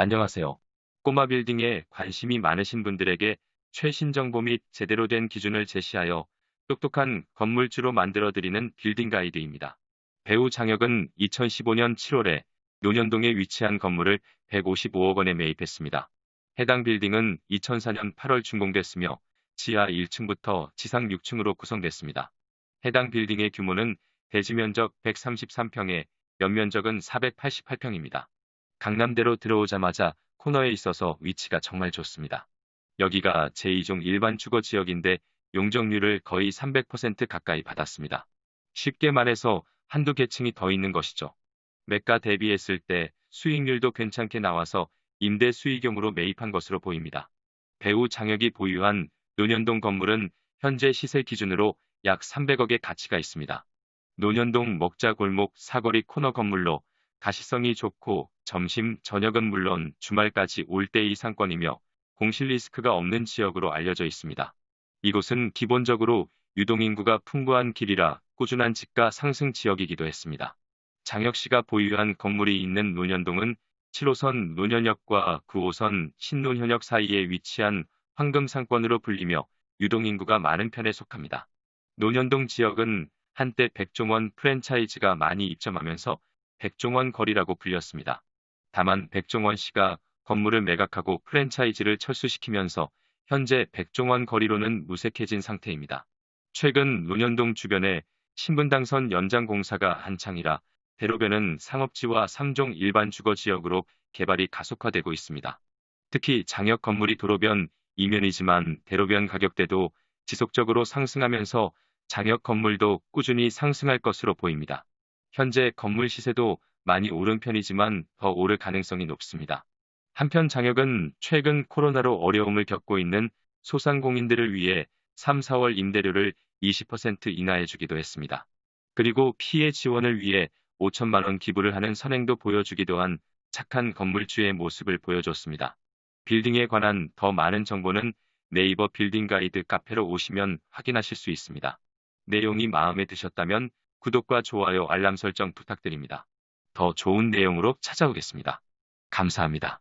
안녕하세요. 꼬마 빌딩에 관심이 많으신 분들에게 최신 정보 및 제대로 된 기준을 제시하여 똑똑한 건물주로 만들어드리는 빌딩 가이드입니다. 배우 장혁은 2015년 7월에 논현동에 위치한 건물을 155억 원에 매입했습니다. 해당 빌딩은 2004년 8월 준공됐으며 지하 1층부터 지상 6층으로 구성됐습니다. 해당 빌딩의 규모는 대지 면적 133평에 연면적은 488평입니다. 강남대로 들어오자마자 코너에 있어서 위치가 정말 좋습니다. 여기가 제2종 일반 주거 지역인데 용적률을 거의 300% 가까이 받았습니다. 쉽게 말해서 한두 개층이 더 있는 것이죠. 매가 대비했을 때 수익률도 괜찮게 나와서 임대 수익용으로 매입한 것으로 보입니다. 배우 장혁이 보유한 논현동 건물은 현재 시세 기준으로 약 300억의 가치가 있습니다. 논현동 먹자골목 사거리 코너 건물로 가시성이 좋고 점심, 저녁은 물론 주말까지 올 때의 상권이며 공실 리스크가 없는 지역으로 알려져 있습니다. 이곳은 기본적으로 유동인구가 풍부한 길이라 꾸준한 집가 상승 지역이기도 했습니다. 장혁 씨가 보유한 건물이 있는 논현동은 7호선 논현역과 9호선 신논현역 사이에 위치한 황금상권으로 불리며 유동인구가 많은 편에 속합니다. 논현동 지역은 한때 백종원 프랜차이즈가 많이 입점하면서 백종원 거리라고 불렸습니다. 다만 백종원 씨가 건물을 매각하고 프랜차이즈를 철수시키면서 현재 백종원 거리로는 무색해진 상태입니다. 최근 논현동 주변에 신분당선 연장 공사가 한창이라 대로변은 상업지와 3종 일반 주거 지역으로 개발이 가속화되고 있습니다. 특히 장역 건물이 도로변 이면이지만 대로변 가격대도 지속적으로 상승하면서 장역 건물도 꾸준히 상승할 것으로 보입니다. 현재 건물 시세도 많이 오른 편이지만 더 오를 가능성이 높습니다. 한편 장혁은 최근 코로나로 어려움을 겪고 있는 소상공인들을 위해 3, 4월 임대료를 20% 인하해주기도 했습니다. 그리고 피해 지원을 위해 5천만 원 기부를 하는 선행도 보여주기도 한 착한 건물주의 모습을 보여줬습니다. 빌딩에 관한 더 많은 정보는 네이버 빌딩 가이드 카페로 오시면 확인하실 수 있습니다. 내용이 마음에 드셨다면 구독과 좋아요 알람 설정 부탁드립니다. 더 좋은 내용으로 찾아오겠습니다. 감사합니다.